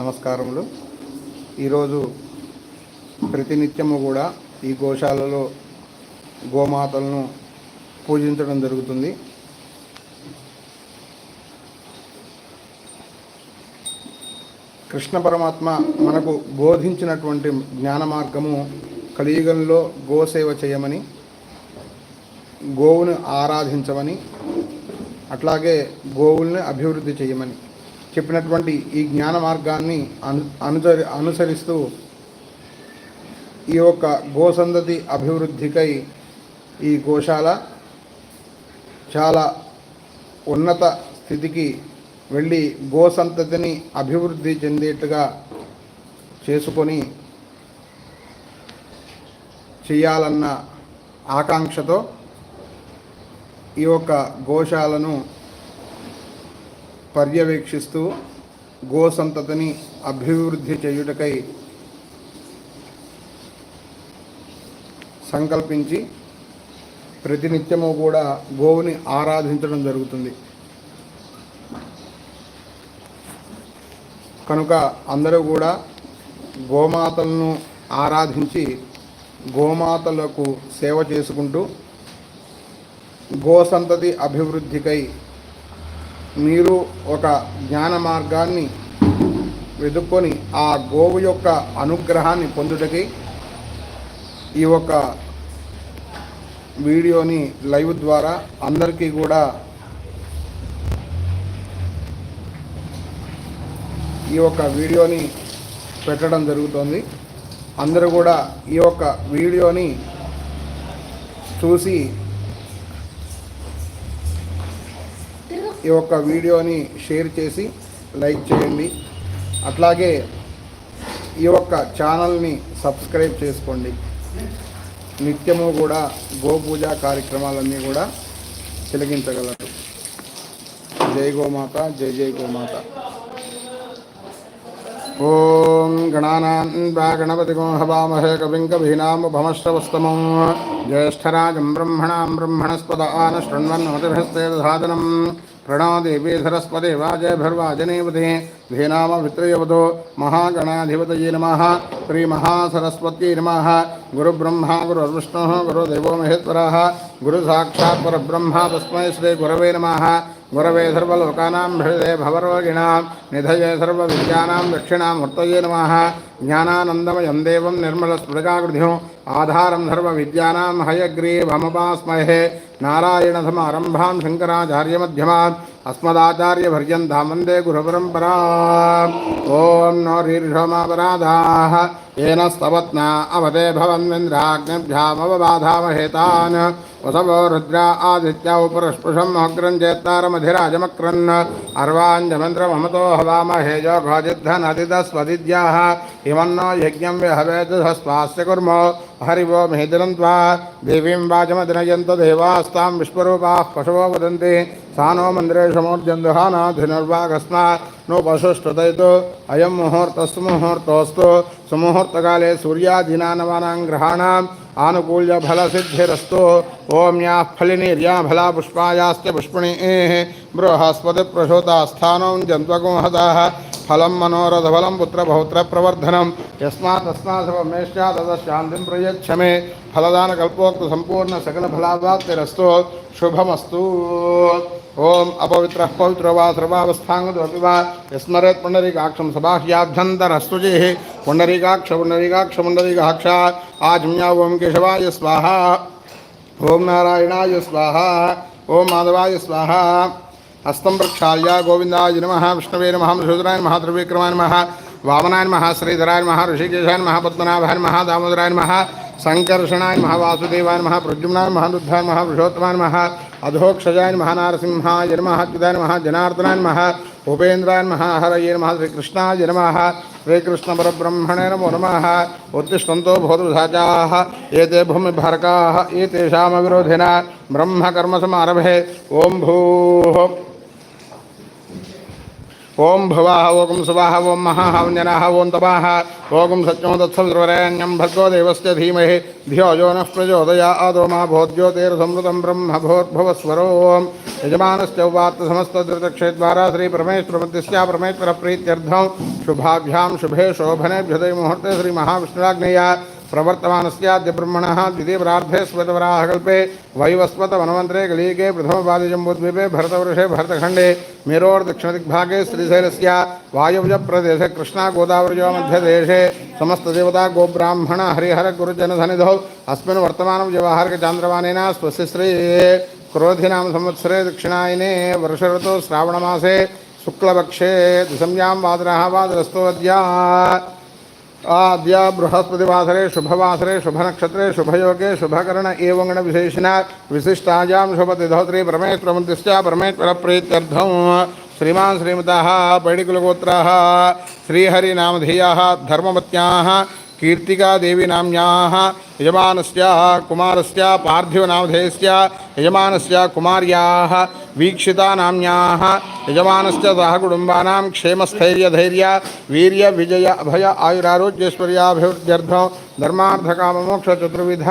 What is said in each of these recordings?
నమస్కారములు. ఈరోజు ప్రతినిత్యము కూడా ఈ గోశాలలో గోమాతలను పూజించడం జరుగుతుంది. కృష్ణ పరమాత్మ మనకు బోధించినటువంటి జ్ఞాన మార్గము కలియుగంలో గోసేవ చేయమని గోవును ఆరాధించమని అట్లాగే గోవుల్ని అభివృద్ధి చేయమని. చెప్పినటువంటి ఈ జ్ఞాన మార్గాన్ని అను అనుసరి అనుసరిస్తూ ఈ యొక్క గోసందతి అభివృద్ధికై ఈ గోశాల చాలా ఉన్నత స్థితికి వెళ్ళి గోసంతతిని అభివృద్ధి చెందేట్టుగా చేసుకొని చేయాలన్న ఆకాంక్షతో ఈ యొక్క గోశాలను పర్యవేక్షిస్తూ గో సంతతిని అభివృద్ధి చేయుటకై సంకల్పించి ప్రతినిత్యము కూడా గోవుని ఆరాధించడం జరుగుతుంది. కనుక అందరూ కూడా గోమాతలను ఆరాధించి గోమాతలకు సేవ చేసుకుంటూ గోసంతతి అభివృద్ధికై మీరు ఒక జ్ఞాన మార్గాన్ని వెతుక్కొని ఆ గోవు యొక్క అనుగ్రహాన్ని పొందుటకి ఈ యొక్క వీడియోని లైవ్ ద్వారా అందరికీ కూడా ఈ యొక్క వీడియోని పెట్టడం జరుగుతుంది. అందరూ కూడా ఈ యొక్క వీడియోని చూసి ఈ యొక్క వీడియోని షేర్ చేసి లైక్ చేయండి. అట్లాగే ఈ యొక్క ఛానల్ని సబ్స్క్రైబ్ చేసుకోండి. నిత్యము కూడా గోపూజ కార్యక్రమాలన్నీ కూడా తిలగించగలరు జై గోమాత జై జై గోమాత. ఓం గణానా గోహవామహే హవామహే కవింకభీనామ భమశ్రవస్తమం జ్యేష్ఠరాజం బ్రహ్మణాం బ్రహ్మణస్పద ఆన శృణ్వన్నోతిభిస్తే సాధనం प्रणो देवी सरस्वती वाजभिर्वाजनेवते धीनामभित्रयवतो महागणाधिपतये नमः। श्रीमहासरस्वत्यै नमः। गुरुब्रह्मा, गुरुर्विष्णुः गुरुदेवो महेश्वरः। गुरुसाक्षात् परब्रह्मा तस्मै श्रीगुरवे नमः। गुरवे सर्वलोकानां हृदये भवरोगिणां, निधये सर्वविद्यानां दक्षिणामूर्तये नमः। ज्ञानानन्दमयं देवं निर्मलस्फुटकाकृतिः आधारं आरंभा शंकराचार्य नारायणसमारम्भां शङ्कराचार्यमध्यमात् भर्यंधा वंदे गुरुपरम्परा ॐ नो रीर्षमापराधाः येन स्तवत्ना अवते भवन्विन्द्राग्निभ्यामवबाधामहेतान्। वसवो रुद्रा आदित्या उपरस्पृशम् अग्रं चेत्तारमधिराजमक्रन् अर्वाञ्जमन्त्रममतो हवामहे योगोजिद्धनदिदस्वदिद्याः इमन्नो यज्ञं विहवेदस्वास्य कुर्मो। हरिवो मेदिनं त्वा। देवीं वाचमदिनयन्त देवास्तां विश्वरूपाः पशवो वदन्ति। सा नो नो पशुष्टुतयतु अयं मुहूर्तस्तु मुहूर्तोऽस्तु सुमुहूर्तकाले सूर्यादीनानवानां ग्रहाणाम् आनुकूल्यफलसिद्धिरस्तु। ॐ याः फलिनीर्या फला पुष्पायाश्च पुष्पिणीः, बृहस्पतिप्रसूतास्थानं जन्त्वकुंहताः फलं मनोरथफलं पुत्रपौत्रप्रवर्धनं। यस्मात् तस्मात् सर्वमेष्या तदशान्तिं प्रयच्छ मे फलदानकल्पोक्तसम्पूर्णसकलफलावाप्तिरस्तु शुभमस्तु। ॐ अपवित्र पवित्रो वा सर्वावस्थाङ्गतोऽपि वा यस्मरेत् पुण्डरीकाक्षं सबाह्याभ्यन्तरस्तुजिः पुण्डरीकाक्ष पुण्डरीकाक्ष पुण्डरीकाक्ष। आजम्या ॐ केशवाय स्वाहा। ओम नारायणाय स्वाहा। ओम माधवाय स्वाहा। हस्तं प्रक्षाल्य गोविन्दाय नमः। विष्णवे नमः। मधुसूदराय नमः। त्रिविक्रमाय नमः। वामनाय नमः। श्रीधराय नमः। ऋषिकेशाय नमः। पद्मनाभाय नमः। दामोदराय नमः। संकर्षणाय नमः वासुदेवाय नमः प्रद्युम्नाय नमः वृषोत्तमाय नमः अधोक्षजाय नमः नारसिंहाय नमः नमः जनार्दनाय नमः उपेन्द्राय नमः हरये नमः, श्रीकृष्णाय नमः, श्रीकृष्णपरब्रह्मणे नमो नमः उत्तिष्ठन्तो भवतुधाचाः एते भूमिभारकाः, एतेषामविरोधिना ब्रह्मकर्मसमारभे ॐ भूः। ओम भवाह ओं सुवाह ओं महाहाव्यनाह ओं तपाह ओं सत्यम दत्सर्वरेण्यम भर्गो देवस्य धीमहि, धियो यो नः प्रचोदया, आदो मा भोज्योतिर्संमृतं ब्रह्म भोर्भुवस्वरो ओं यजमानश्चौवार्थसमस्तदृतक्षेद्वारा परमेश्वर परमेश्वरप्रीत्यर्थं शुभाभ्यां शुभे शोभनेभ्युदयमुहूर्ते श्रीमहाविष्णुराज्ञया प्रवर्तमानस्याद्य ब्रह्मणः स्वतवराहकल्पे वैवस्वत वनमंत्रे गलीके प्रथमपादजम्बुद्वीपे भरतवृषे भरतखण्डे मेरोर्दक्षिणदिग्भागे श्रीशैलस्य वायुव्यप्रदेशे कृष्णागोदावर्यो मध्यदेशे समस्तदेवता गोब्राह्मण हरिहरगुरुजनसन्निधौ अस्मिन् वर्तमानं व्यवहारिकचान्द्रमानेन स्वस्य श्री क्रोधिनाम संवत्सरे दक्षिणायने श्रावण श्रावणमासे शुक्लपक्षे दिशम्यां वादरा वादरस्तो अद्या आद्य बृहस्पतिवासरे, शुभवासरे, शुभनक्षत्रे, शुभयोगे, शुभकर्ण एवं विशेषण, विशिष्टायां शुभतिधोत्री परमेश्वरमन्दिश्च परमेश्वरप्रीत्यर्थं। श्रीमान् श्रीमतः, पैडिकुलगोत्राः, श्रीहरिनामधेयाः देवी नाम्याः यजमानस्य कुमारस्य पार्थिवनामधेयस्य यजमानस्य कुमार्याः वीक्षिता नाम्याः यजमानस्य सह कुटुम्बानां वीर्य, विजय, अभय, आयुरारोग्यैश्वर्याभिवृद्ध्यर्थं, धर्मार्थकाममोक्षचतुर्विध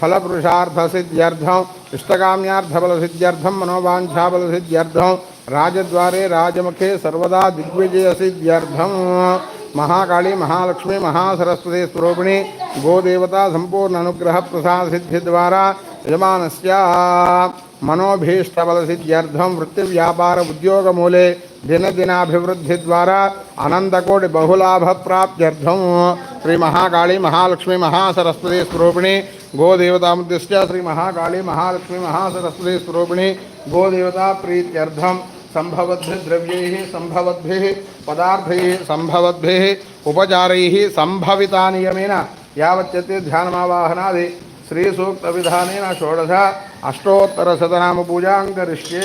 फलपुरुषार्थसिद्ध्यर्थम् इष्टकाम्यार्थफलसिद्ध्यर्थं मनोवाञ्छाफलसिद्ध्यर्थं राजद्वारे राजमुखे सर्वदा दिग्विजयसिद्ध्यर्थम्। महाकाली, महालक्ष्मी, महासरस्वती स्वरूपिणी, गोदेवता संपूर्ण अनुग्रह प्रसाद सिद्धि द्वारा यजमानस्य मनोभीष्टबलसिद्ध्यर्थं वृत्तिव्यापार उद्योगमूले दिनदिनाभिवृद्धि द्वारा अनन्तकोटि बहुलाभप्राप्त्यर्थं श्री महाकाली महालक्ष्मी महासरस्वती स्वरूपिणी गोदेवता मुद्दिश्य श्री महाकाली महालक्ष्मी महासरस्वती स्वरूपिणी गोदेवता प्रीत्यर्थं सम्भवद्भिर्द्रव्यैः सम्भवद्भिः पदार्थैः सम्भवद्भिः उपचारैः सम्भवितानियमेन यावत्यते ध्यानमावाहनादि श्रीसूक्तविधानेन षोडश अष्टोत्तरशतनामपूजां करिष्ये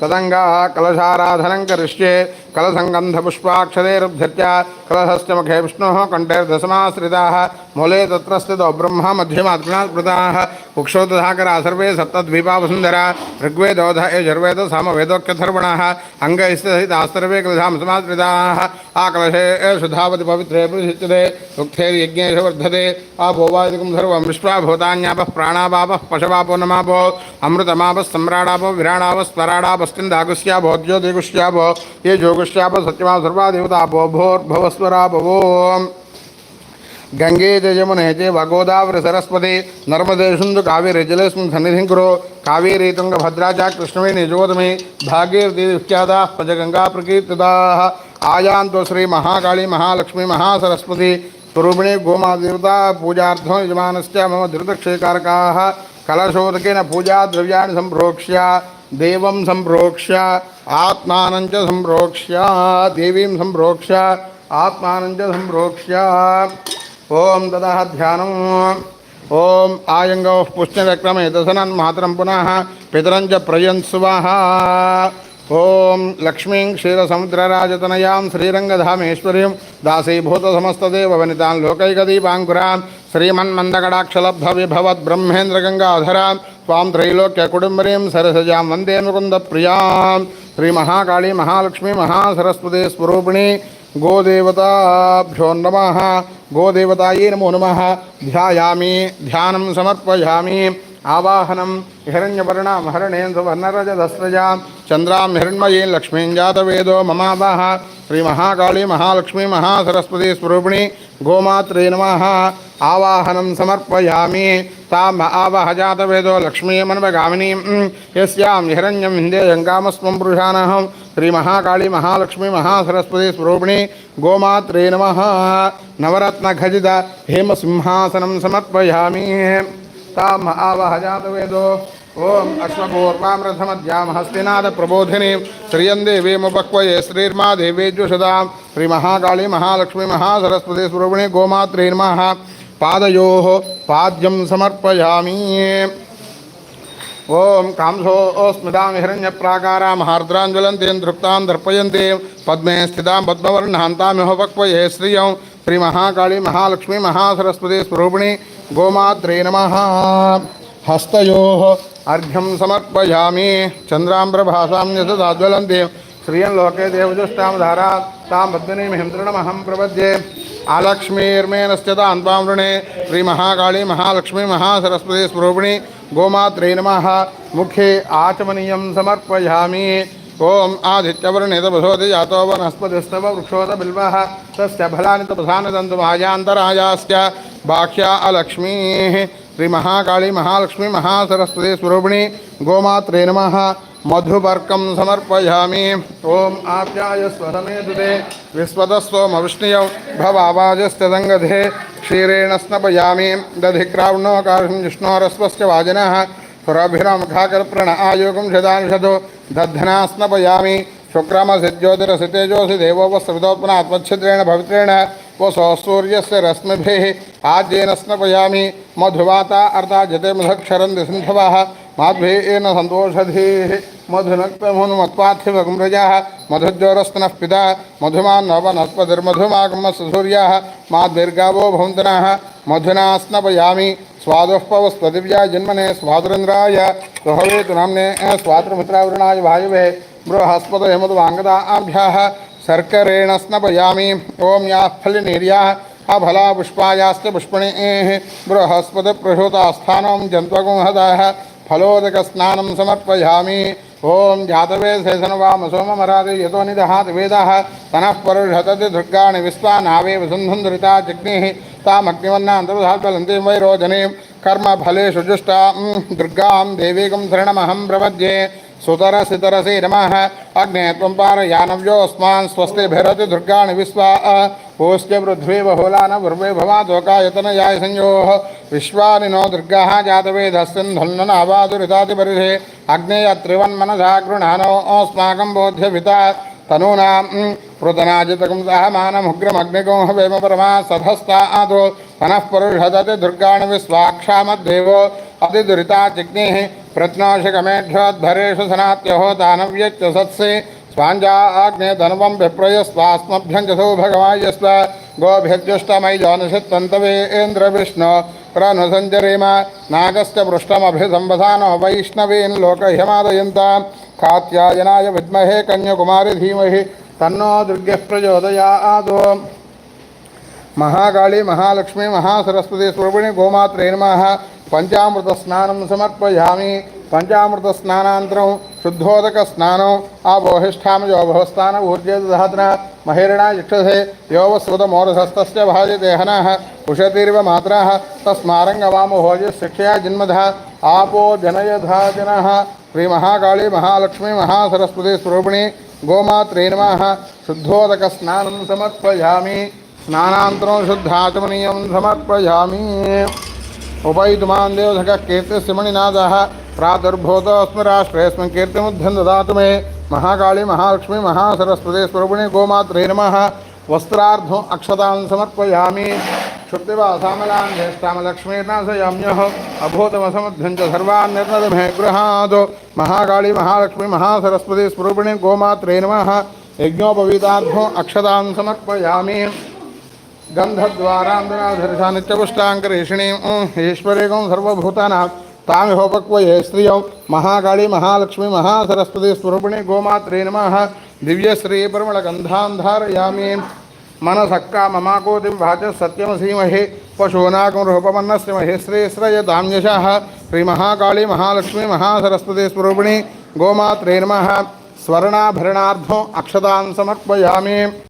तदंगा कलशाराधन करिष्ये कलसङ्गन्धपुष्पाक्षरैरुभ्यर्च्य कलशस्य मुखे विष्णोः कण्ठैर्दशमाश्रिताः मूले तत्र स्थितो ब्रह्म मध्यमात्मना स्मृताः कुक्षौ तथाकरा सर्वे सप्तद्वीपावसुन्धरा ऋग्वेदोध यजुर्वेद सामवेदोक्यथर्वणः अङ्गैस्थिताः सर्वे कलशां समाश्रिताः आकलशे शुधावति पवित्रे प्रसिच्यते उक्थैर्यज्ञेषु वर्धते आपो वादिकं सर्वं विश्वा भूतान्यापः प्राणापापः पशवापो नमापो अमृतमापः सम्राडापो विराडापः स्वराडापस्तिन्दागुस्यापो ज्योतिगुष्यापो ये जोगुष्यापो सत्यमा सर्वा देवतापो भोर्भवस्वरापवो गंगे च यमुने च गोदावरी सरस्वती, नर्मदे सिंधु कावेरी जलेस्मिन् सन्निधिं कुरु। कावेरी तुङ्गभद्रा च कृष्णवेणी ज्योतमे भागीरथीख्याताः पञ्चगङ्गा प्रकीर्तिताः। आयान्तो श्री महाकाली महालक्ष्मी महासरस्वती स्वरूपिणी गोमादेवता पूजार्थं यजमानस्य मम धृतक्षयकारकाः। कलशोदकेन पूजाद्रव्याणि सम्प्रोक्ष्य। देवं सम्प्रोक्ष्य आत्मानं च सम्प्रोक्ष्य देवीं सम्प्रोक्ष्य आत्मानं च सम्प्रोक्ष्य ॐ ततः ध्यानम् ॐ आयङ्गवः पुष्णविक्रमे दशनन्मातरं पुनः पितरञ्च प्रयन्स्वाहा ॐ लक्ष्मीं क्षीरसमुद्रराजतनयां श्रीरङ्गधामेश्वर्यं दासीभूतसमस्तदेव वनितां लोकैकदीपाङ्कुरां श्रीमन्मन्दकडाक्षलब्धविभवद्ब्रह्मेन्द्रगङ्गाधरां स्वाम त्रैलोक्य कुडुम्बरीं सरसजां वंदे मुकुन्दप्रियाँ श्रीमहाकाली महालक्ष्मी महासरस्वती स्वरूपिणी गोदेवताभ्यो नमः। गोदेवतायै नमो नमः। ध्यायामि, ध्यानं समर्पयामि। आवाहनं हिरण्यवर्णां सुवर्णरजधस्रजां चन्द्रां हिरण्मयीं लक्ष्मीं जातवेदो ममावाह। श्रीमहाकाली महालक्ष्मी महासरस्वती स्वरूपिणी गोमात्रे नमः। आवाहनं समर्पयामि। ताम् आवाह जातवेदो लक्ष्मीमन्वगामिनीं यस्यां हिरण्यं हिन्देयङ्कामस्मं पुरुषानहं श्रीमहाकाली महालक्ष्मी महासरस्वती स्वरूपिणी गोमात्रे नमः। नवरत्नखचित हेमसिंहासनं समर्पयामि। तां महावहजातवेदो ॐ अश्वपूर्वामृतमध्यां हस्तिनाथप्रबोधिनीं श्रियं देवीमुपक्वये श्रीर्मा देवीज्युषदां श्रीमहाकाली महालक्ष्मी महासरस्वती सुरवणे गोमात्रीर्मः पादयोः पाद्यं समर्पयामि। कामसो कांसोऽस्मितां हिरण्यप्राकारां हार्द्रां ज्वलन्तीं धृप्तां दर्पयन्तीं पद्मे स्थितां पद्मवर्णान्तामिह वक्वये श्रियं। శ్రీ మహాకాళి మహాలక్ష్మి మహాసరస్వతి స్వరూపిణి గోమాత్రే నమ. హస్తయో అర్ఘ్యం సమర్పయామి. చంద్రాంబ్రభాసాం యజ్వలంతి శ్రియం లోకే దేవజుష్టాం ధారా. తాం పద్మినీం హింద్రణమహం ప్రపద్యే. ఆలక్ష్మీర్మేణశ్చతాం త్వాం రుణే శ్రీ మహాకాళి మహాలక్ష్మి మహాసరస్వతి స్వరూపిణి గోమాత్రే నమ. ముఖే ఆచమనీయం సమర్పయామి. ఓం ఆదిత్యవర్ణితపథోతి జాతో వనస్పతిస్తవ వృక్షోత బిల్వ తస్య ఫలాని తపసానదంతు మాయాంతరాయాస్య బాహ్యా అలక్ష్మీ శ్రీ మహాకాళీ మహాలక్ష్మి మహాసరస్వతి స్వరూపిణి గోమాత్రే నమ మధుపర్కం సమర్పయామి. ఓం ఆప్యాయ స్వరమేదుదే విశ్వతస్తోమ విష్ణుయౌ భవాజస్తదంగధే క్షీరేణ స్నపయామి. దధిక్రావణోకాశం జిష్ణోరస్వస్య వాజన పురాభిరామఖాకరప్రణ ఆయోగం శదానిషదో शतानिषतो दद्धना स्नपयामि शुक्रमसि ज्योतिरसि तेजोसि देवो आत्मछिद्रेण पवित्रेण वसो सूर्यस्य रश्मिभिः आज्येन स्नपयामि। मधुवाता अर्धाजते मधक्षरन्ति सिन्धवः। माध्वेन सन्तोषधीः। मधुनक्तमनुमत्पार्थिवगं रजाः मधुज्योरस्तनः पिता। मधुमान्नवनस्पतिर्मधुमागमस्य सूर्याः माद्भिर्गावो भवन्तनः। मधुना स्नपयामि स्वादुः पवस्पदिव्या जन्मने स्वातुरेन्द्राय सुहवेतु नाम्ने स्वातृमित्रावृणाय भायुवे बृहस्पतये मधुवाङ्गदाभ्यः शर्करेण स्नपयामि। ॐ याः फलिनीर्याः। अफला पुष्पायाश्च पुष्पणेः बृहस्पतिप्रसूतास्थानं जन्त्वगुंहदाः फलोदकस्नानं समर्पयामि ॐ जातवेशेषनवाम सोममरादे यतो निदहाति वेदाः तनः परुषतति दुर्गाणि विश्वानावेव सन्धुन्दरिता जग्निः तामग्निवन्नान्तर्धाल्पलन्तीं वैरोजनीं कर्मफलेषु जुष्टां दुर्गां देवीकं शरणमहं प्रपद्ये सुतरसितरसे नमः। अग्ने त्वं पारयानव्योऽस्मान् स्वस्तिभिरति दुर्गाणि विश्वा। ओश्च पृथ्वी बहुला न पूर्वे भवादोकायतनयाय संयोः। विश्वानि नो दुर्गाः जातवेदस्यन्धन्ननावादुरितातिपरिधे अग्नेयत्रिवन्मनसा गृह्णानो अस्माकं बोध्यभिता तनूनां पृतनाजितकं सहमानमुग्रमग्निगं हवेम परमा सधस्तादो मनः पुरुषदति दुर्गाणि विश्वाक्षामद्देवो। अतिदुरिता चिग्निः प्रत्नाशिकमेढ्योद्धरेषु सनात्यहो दानव्यच्च सत्से स्वाञ्जा आग्ने धनवं विप्रयस्वास्मभ्यं च सौ भगवायस्व गोभिर्जुष्टमयि जानसित्तन्तवे इन्द्रविष्णु प्रनुसञ्जरेम नागस्य पृष्ठमभिसंवधानो वैष्णवेन लोकह्यमादयन्तां कात्यायनाय विद्महे कन्याकुमारी धीमहि तन्नो दुर्गः प्रचोदयात्। महाकाली, महालक्ष्मी, महासरस्वती स्वरूपिणी गोमात्रे नमः। పంచామృత స్నానం సమర్పయామి పంచామృత స్నానాంతరం శుద్ధోదక స్నానం ఆపోహిష్టామయో భవస్థాన ఊర్జేదాతన మహిరణా యక్షసే యోవస్వత మోరసస్తస్య భాజతే హనః ఉషతిర్వ మాత్రా తస్మారంగవామ భోజ శిక్షయా జన్మధ ఆపో జనయధా జనః శ్రీ మహాకాళీ మహాలక్ష్మీ మహాసరస్వతి స్వరూపిణి గోమాత్రే నమః శుద్ధోదక స్నానం సమర్పయామి స్నానాంతరం శుద్ధాచమనీయం సమర్పయామి कीर्तिस्य मणिनाथः प्रादुर्भूतोऽस्मि राष्ट्रेऽस्मिन् कीर्तिमुद्धं ददातु मे महाकाली महालक्ष्मी महासरस्वती स्वरूपिणी गोमात्रे नमः। वस्त्रार्धम् अक्षतान् समर्पयामि। क्षुप्तिवासामलान् ज्येष्ठामलक्ष्मीर्नाशयाम्यः। अभूतमसमुद्धं च सर्वान् निर्नदमे गृहात्। महाकाली महालक्ष्मी महासरस्वती स्वरूपिणी गोमात्रे नमः। यज्ञोपवीतार्थम् अक्षतान् समर्पयामि। गन्धद्वारान्दराधरिषा नित्यपुष्टाङ्करेषिणीं ईश्वरेकं सर्वभूतानां तामिहोपक्वये स्त्रियौ महाकाली, महालक्ष्मी, महासरस्वती स्वरूपिणी गोमात्रे नमः। दिव्यश्रीपरिमलगन्धां धारयामि मनसक्का ममाकोतिं भाच सत्यमसीमहे पशूनाकं महे श्रीश्रयदाम्यशः श्रीमहाकाली महालक्ष्मी, महासरस्वती स्वरूपिणी गोमात्रे नमः। स्वर्णाभरणार्थम् अक्षतान् समर्पयामि।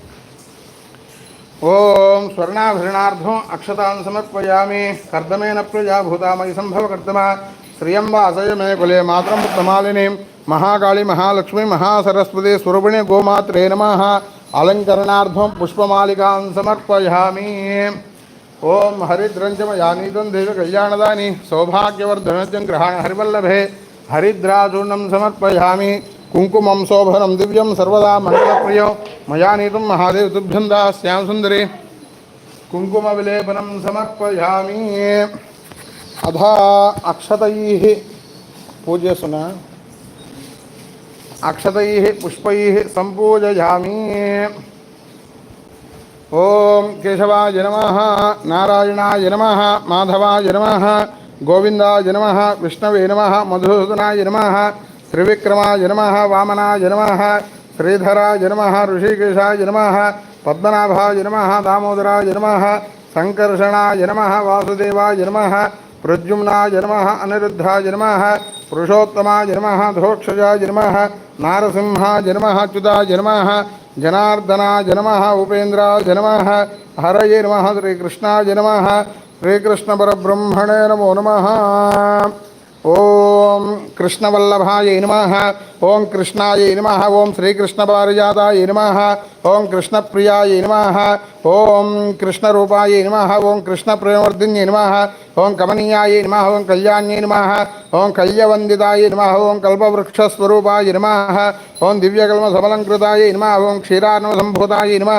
ओम स्वर्णाभरणार्थो अक्षतान समर्पयामि, कर्दमेन प्रजा भूता मयि संभव कर्तमा श्रियं वासय मे कुले मातरं पुत्रमालिनीं महाकाली महालक्ष्मी महासरस्वती स्वरूपिणी गोमात्रे नमः, अलङ्करणार्थं पुष्पमालिकां समर्पयामि। ओम हरिद्रञ्चम यानीतं देवकल्याणदानि सौभाग्यवर्धनत्यं ग्रहाण हरिवल्लभे हरिद्राचूर्णं समर्पयामि। कुङ्कुमं शोभनं दिव्यं सर्वदा मण्डलप्रियं मया नीतं महादेव तुभ्यं दास्यां सुन्दरी। कुङ्कुमविलेपनं समर्पयामि। अधा अक्षतैः पूज्यसुन अक्षतैः पुष्पैः सम्पूजयामि। ॐ केशवाय नमः, नारायणाय नमः, माधवाय नमः, गोविन्दाय नमः, विष्णवे नमः, मधुसूदनाय नमः त्रिविक्रमाय नमः, वामनाय नमः, श्रीधराय नमः जन्म पद्मनाभ पद्मनाभाय नमः, दामोदराय नमः, संकर्षणाय नमः, वासुदेवाय नमः, प्रद्युम्नाय नमः, अनिरुद्धाय नमः, पुरुषोत्तमाय नमः, धोक्षजाय नमः, नारसिंहाय नमः जन्म नमः, जनार्दनाय नमः, उपेन्द्राय नमः, हरये नमः, श्रीकृष्णाय नमः, श्रीकृष्णपरब्रह्मणे नमो नम। ఓం కృష్ణవల్లభాయ నమ ఓం కృష్ణాయ నమ ఓం శ్రీకృష్ణ శ్రీకృష్ణపారిజాతాయ నమ ఓం కృష్ణప్రియాయ నమ ओम कृष्ण रूपाय नम ओम कृष्ण प्रेमवर्धि नम ओम कमनीयाय नम ओम कल्याण्य नम ओम कल्यवंदिताय नमः ओम कल्पवृक्षस्वरूपाय दिव्यकलम ओम नम ओं ओम क्षीरानुसंभूताय नम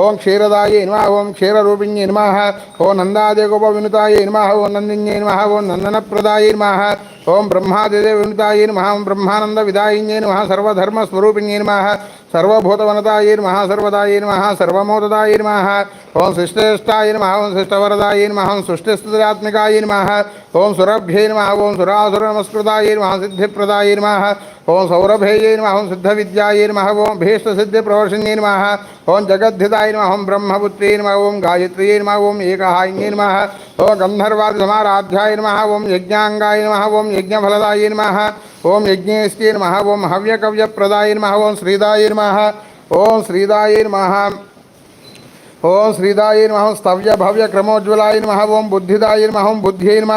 ओम क्षीरदाय नमः ओम क्षीररूपिण्य नमः ओम नन्दादिगोपविनुताय नमः ओम नंदन प्रदाय ओम नन्दनप्रदाय नमः ओम नम ओं ब्रह्मानंद विदायिन्य नम सर्वधर्मस्वरूपिण्य नम सर्वभूतवनताय नम सर्वदाय नम सर्वमोददाय नम ओम सृष्टिष्ठाई नम ओं सृष्टवरदाय नम ओं सुष्टिस्थिरात्मकाय नम ओं सुरभ्ये नम ओं सुरासुरनमस्कृताय नम सिद्धिप्रदाय नम ओं सौरभेय नम ओं सिद्धविद्याय नम ओं भीष्टसिद्धिप्रवर्षिण्यै नम ओं जगद्धिताय नम ओं ब्रह्मपुत्री नम ओं गायत्री नम ओं एकहायिन्यै नम ओं गन्धर्वादिसमाराध्याय नम ओं यज्ञांगाय नम ओं यज्ञफलदाय नम ओं यज्ञेष्टै नम ओं हव्यकव्यप्रदाय नम ओं श्रीदाय नम ओं श्रीदाय नम ओम श्रीदाय नम स्तव्य भव्य क्रमोज्वलाय नम ओं बुद्धिदाय नम बुद्धिये नम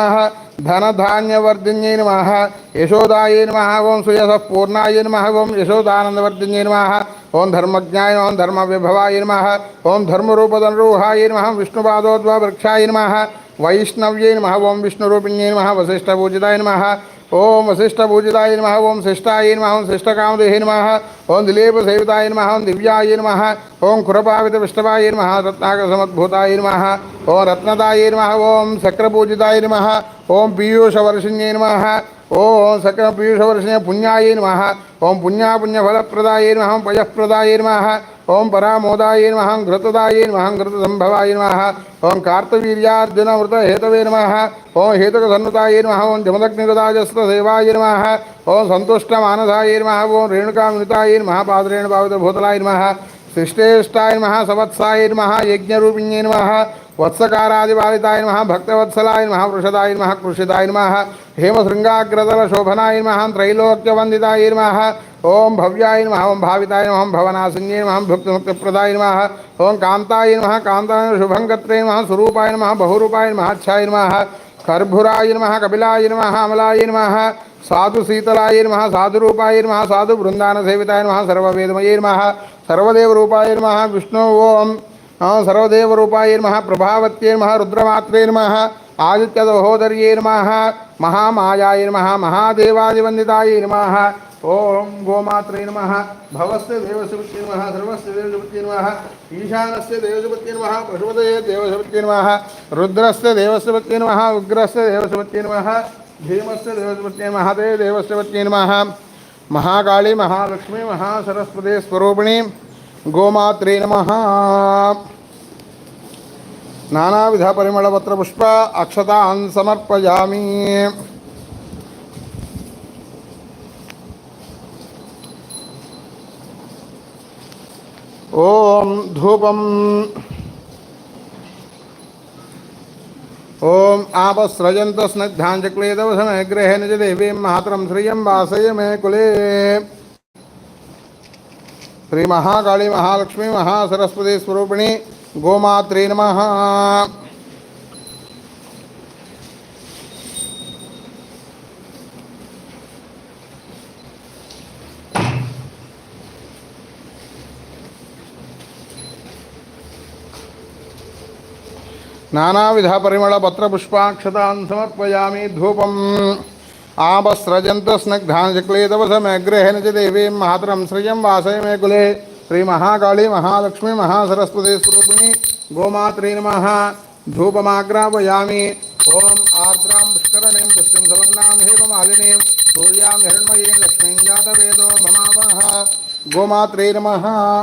धनधान्यवर्धिन्ये नम यशोदाय नम ओं सुयस पूर्णाय नम ओं यशोदानंदवर्धिन्ये नम ओं धर्मज्ञाय नम धर्म विभवाय नम ओं धर्मरूपतनरूहाय नम विष्णुपादोद्वृक्षाय नम वैष्णव्ये नम ओं विष्णुरूपिण्ये नम वसिष्ठपूजिताय नम ఓం వశిష్ఠపూజితాయ నమ ఓం శిష్టాయ నమ ఓం శిష్టకామదేహే నమ ఓం దిలీప సేవితాయ నమ ఓం దివ్యాయ నమ ఓం కురపావిత విష్ణవాయ నమ రత్నాకర సమద్భూతాయ నమ ఓం రత్నదాయ నమ ఓం శక్రపూజితాయ నమ ఓం పీయూషవర్షిణ్యై నమ ओम सकल पीयूषवर्षिणे पुण्याय नम। ओं पुण्यापुण्यफलप्रदाय नम पयप्रदाय नम। ओं परामोदाय नम घृतदाय नम घृतसंभवाय नम। ओं कार्तवीर्यार्जुनमृत हेतवे नम। ओं हेतुकसन्नताय नम ओं जमदग्निगदाजस्तसेवाय नम। ओं सन्तुष्टमानसाय नम ओं रेणुकामृताय नम पादरेण पावितभूतलाय नम। सृष्टेष्टाय नम, सवत्साय नम यज्ञ नम। వత్సకారాదిపాలితాయ నమ భక్తవత్సలాయ నమ వృషదాయ నమ కృషితాయ నమ హేమశృంగాగ్రదల శోభనాయ నమ త్రైలోక్యవందితాయ నమ ఓం భవ్యాయ నమ ఓం భావితాయ నమ భవనాశన్యై నమ భుక్తిముక్తిప్రదాయ నమ ఓం కాంతాయ నమ కాంతాయ శుభంగత్రే నమ స్వరూపాయ నమ బహురూపాయ నమ ఛాయ నమ కర్భురాయ నమ కపిలాయ నమ అమలాయ నమ సాధు శీతలాయ నమ సాధురూపాయ నమ సాధు బృందాన సేవితాయ నమ సర్వవేదమయే నమ సర్వదేవరూపాయ నమ విష్ణు ఓం सर्वदेवरूपायै नमः, प्रभावत्यै नमः, रुद्रमात्रे नमः आदित्यसहोदर्यै नमः, महामायायै नमः, महादेवादिवन्दितायै नमः, ॐ गोमात्रे नमः, भवस्य देवसुपत्ये नमः, सर्वस्य देवसुपत्ये नमः, ईशानस्य देवसुपत्ये नमः, पशुपतये देवसुपत्ये नमः, रुद्रस्य देवसुपत्ये नमः, उग्रस्य देवसुपत्ये नमः, भीमस्य देवसुपत्ये नमः देवदेवस्य पत्ये नमः, महाकाली महालक्ष्मी, महासरस्वती स्वरूपिणी गोमात्रे नमः। नानाविधपरिमलपत्रपुष्प अक्षतान् समर्पयामि। ॐ धूपम्। ॐ आपसृजन्तस्निग्धाञ्चक्लेदवसमे गृहे निजदेवीं मातरं श्रियं वासय मे कुले। श्री महाकाली महालक्ष्मी महासरस्वती स्वरूपिणी गोमात्रे नमः। नानाविधपरिमलपत्रपुष्पाक्षतान् समर्पयामि धूपम्। आपस्रजन्तस्नग्धाञ्जक्लेदवसमग्रेहन न देवी महातरम श्रियं वासय मे कुले श्री महाकाली महालक्ष्मी महासरस्वती स्वरूपिणी गोमात्रे नमः। धूपमाग्रापयामि ॐ आर्द्रां पुष्करणीं पुष्टिं सवर्णां हेममालिनीं सूर्यां हिरण्मयीं लक्ष्मीं जातवेदो ममावः गोमात्रे नम।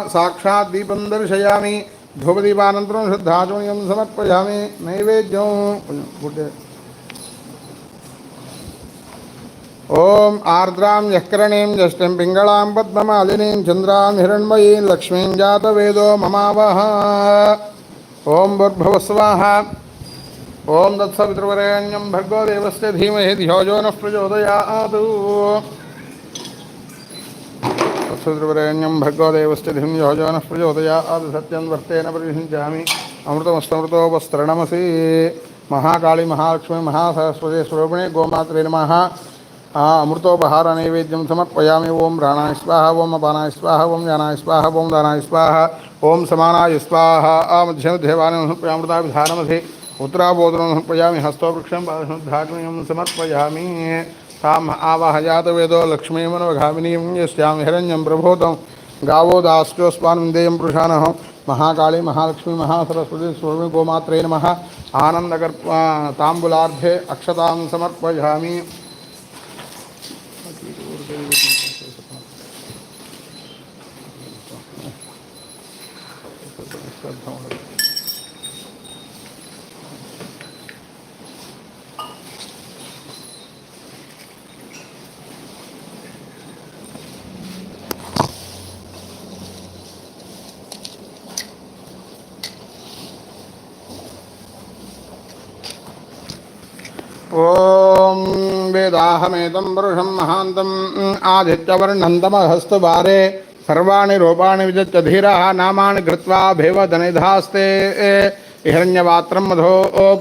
साक्षा दीपं दर्शयामि। धूपदीपानन्तरं श्रद्धाचूर्यं समर्पयामि। नैवेद्यं। ఓం ఆర్ద్రాం యఃకరణీం జష్టిం పింగళాం పద్మమాలినీం చంద్రాన్ హిరణ్మయీం లక్ష్మీం జాతవేదో మమావహ. ఓం భర్భవస్వాహ. ఓం దత్సవితృవరేణ్యం భర్గో దేవస్య ధీమహి ధియోజో నః ప్రచోదయాత్. దత్సవితృవరేణ్యం భర్గో దేవస్య ధిం యోజో నః ప్రచోదయాత్. సత్యం వర్తేన పరిహించామి అమృతమస్తమృతోపస్తరణమసి మహాకాళి మహాలక్ష్మి మహాసరస్వతి స్వరూపిణి గోమాత్రే నమ. आ अमृतोपहार नैवेद्यम समर्पयामि। ओम प्राणाय स्वाहा, ओम अपानाय स्वाहा, ओम ज्ञानाय स्वाहा, ओम दानाय स्वाहा, ओम समानाय स्वाहा। आ मध्यमध्यवानं समर्पयामृताभिधानमधि, उत्तराबोधनं समर्पयामि। हस्तवृक्षं पादसमुद्धाग्निं समर्पयामि। ताम् आवाहयातवेदो लक्ष्मीमनवघामिनीं यस्यां हिरण्यं प्रभूतं गावो दास्योस्मान् विन्देयं पुरुषाणः महाकाली, महालक्ष्मी, महासरस्वती स्वरूपिणी गोमात्रे नमः। आनन्दकर् ताम्बुलार्धे अक्षतां समर्पयामि ॐ वेदाहमेतं पुरुषं महान्तम् आदित्यवर्णन्तमहस्तवारे सर्वाणि रूपाणि विजत्य धीरः, नामानि कृत्वा भेवदनिधास्ते। हिरण्यपात्रं मधो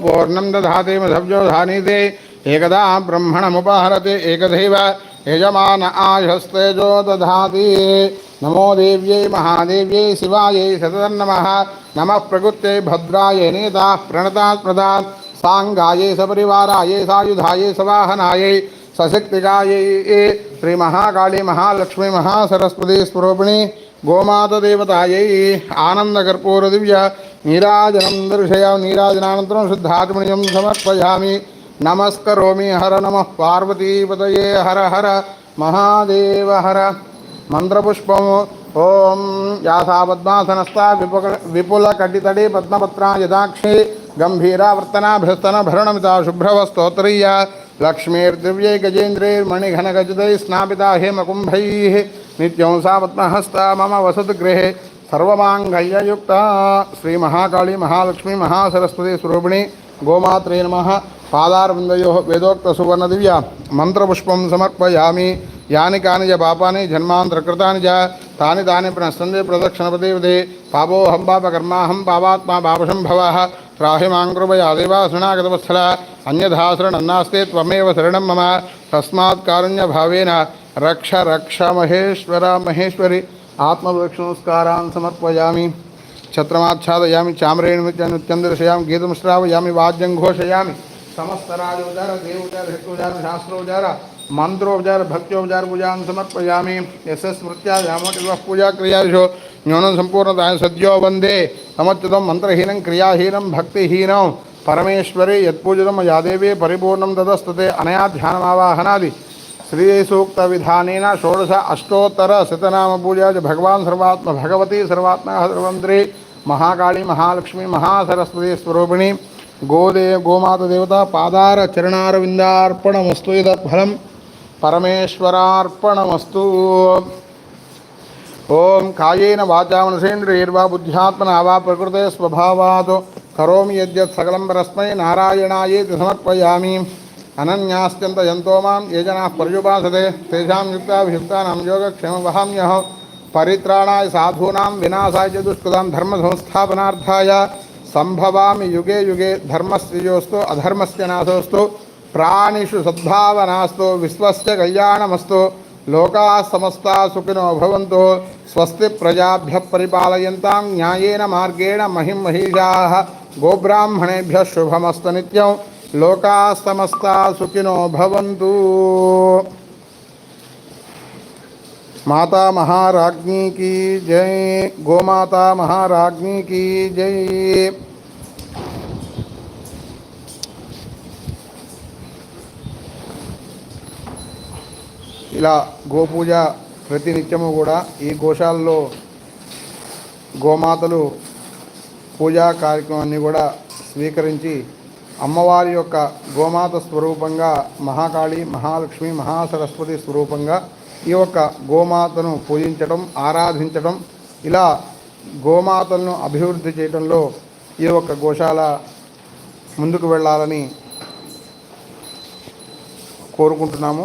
पूर्णं दधाति, मधव्यो धानीते। एकदा ब्रह्मणमुपहरति एकदैव यजमान आशस्तेजो दधाति। नमो देव्यै महादेव्यै शिवायै सततन्नमः नमः प्रकृत्यै भद्रायै नेताः, प्रणतात् साङ्गायै सपरिवारायै सायुधायै सवाहनायै सशक्तिकायै श्रीमहाकाली महालक्ष्मी महासरस्वती स्वरूपिणी गोमातदेवतायै आनन्दकर्पूरदिव्य नीराजनं दर्शय नीराजनानन्तरं शुद्धात्मनियं समर्पयामि। नमस्करोमि, हर नमः। पार्वतीपतये हर हर। महादेव हर। मन्त्रपुष्पम् ॐ यासा पद्मासनस्था विपुल विपुलकटितटे पद्मपत्रा यदाक्षे गम्भीरावर्तनाभ्यस्तनभरणमिता शुभ्रवस्तोत्तरीया लक्ष्मीर्दिव्यै गजेन्द्रैर्मणिघनगजितैः स्नापिता हेमकुम्भैः नित्यं सा पद्महस्ता मम वसतगृहे। सर्वमाङ्गल्ययुक्ता। श्रीमहाकाली महालक्ष्मी महासरस्वती स्वरूपिणी गोमात्रे नमः। పాదారవిందయో వేదోక్తసువర్ణ దివ్య మంత్రపుష్పం సమర్పయామి. యాని కానిజ పాపాని జన్మాంతరకృతాని జ తాని తాని ప్రసందే ప్రదక్షిణపదేవదే పాపోహం పాపకర్మాహం పాపాత్మా పాపసంభవ. త్రాహి మాంకృపయా దేవా శృణాగతవత్సల అన్యథా శరణన్నాస్తే త్వమేవ శరణం మమ. తస్మాత్ కారుణ్యభావేన. రక్ష రక్ష మహేశ్వర మహేశ్వరి. ఆత్మవృక్షనమస్కారాన్ సమర్పయామి. ఛత్రమాచ్ఛాదయామి చామరేణి నిత్యం దర్శయామి గీతం శ్రావయామి వాద్యం ఘోషయామి. श्रावयामि वाद्यं घोषयामि समस्तराजोचार देवोचार हितोचार शास्त्रोचार मंत्रोपचार भक्त्योपचार पूजां समर्पयामि। यस्य स्मृत्या व्यामोटिवः पूजा क्रियादिषु। न्यूनं सम्पूर्णताय सद्यो वंदे। समच्युतं मन्त्रहीनं क्रियाहीनं, भक्तिहीनं। परमेश्वरे, यत्पूजितं मया देवी परिपूर्णं तदस्तते अनया ध्यानमावाहनादि श्रीसूक्तविधानेन षोडश अष्टोत्तर शतनाम पूजा भगवान् सर्वात्म, भगवती सर्वात्मा सर्वमन्त्री महाकाली महालक्ष्मी, महासरस्वती स्वरूपिणी। గోదే గోమాత దేవత పాదార చరణారవిందార్పణమస్తు ఇదత్ఫలం పరమేశ్వరార్పణమస్తు. ఓం కాయేన వాచా మనసేంద్రియర్వా బుద్ధ్యాత్మన వా ప్రకృతే స్వభావాత్ కరోమి యజ్జత్ సకలం పరస్మై నారాయణాయేతి సమర్పయామి. అనన్యాస్యంత ఎంతో మాం ఏ జనా పర్యుపాసతే తేషాం యుక్తాభియుక్తానాం యోగక్షేమ వహామ్యహం పరిత్రాణాయ సాధూనాం వినాశాయ దుష్కృతాం ధర్మ సంస్థాపనార్థాయ సంభవామి యుగే యుగే ధర్మస్విజోస్తో అధర్మస్య నాశోస్తో ప్రాణిషు సద్భావనాస్తో విశ్వస్య కళ్యాణమస్తో లోకా సమస్త సుఖినో భవంతో స్వస్తి ప్రజాభ్య పరిపాలయంతాం న్యాయేన మార్గేణ మహిం మహిషా గోబ్రాహ్మణేభ్య శుభమస్తు నిత్యం లోకా సమస్త సుఖినో భవంతు. మాతా మహారాజ్ఞీకి జై గోమాతా మహారాజ్ఞికి జై. ఇలా గోపూజ ప్రతినిత్యము కూడా ఈ గోశాలలో గోమాతలు పూజా కార్యక్రమాన్ని కూడా స్వీకరించి అమ్మవారి యొక్క గోమాత స్వరూపంగా మహాకాళి మహాలక్ష్మి మహాసరస్వతి స్వరూపంగా ఈ యొక్క గోమాతను పూజించడం ఆరాధించడం ఇలా గోమాతలను అభివృద్ధి చేయడంలో ఈ యొక్క గోశాల ముందుకు వెళ్ళాలని కోరుకుంటున్నాము.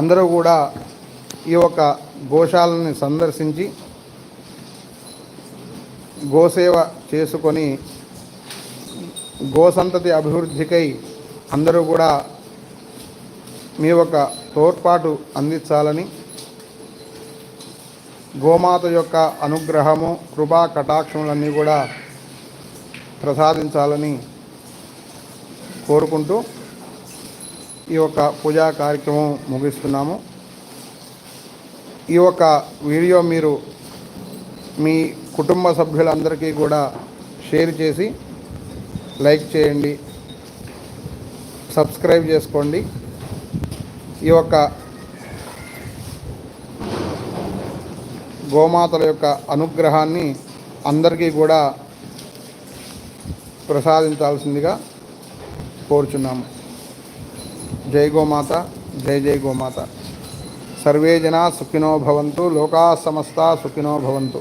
అందరూ కూడా ఈ యొక్క గోశాలని సందర్శించి గోసేవ చేసుకొని గోసంతతి అభివృద్ధికై అందరూ కూడా మీ యొక్క తోడ్పాటు అందించాలని గోమాత యొక్క అనుగ్రహము కృపా కటాక్షములన్నీ కూడా ప్రసాదించాలని కోరుకుంటూ ఈ యొక్క పూజా కార్యక్రమం ముగిస్తున్నాము. ఈ యొక్క వీడియో మీరు మీ కుటుంబ సభ్యులందరికీ కూడా షేర్ చేసి లైక్ చేయండి సబ్స్క్రైబ్ చేసుకోండి. ఈ యొక్క గోమాతల యొక్క అనుగ్రహాన్ని అందరికీ కూడా ప్రసాదించాల్సిందిగా కోరుచున్నాము. జై గోమాత జై జై గోమాత. సర్వే జనా సుఖినో భవంతు లోకా సమస్త సుఖినో భవంతు.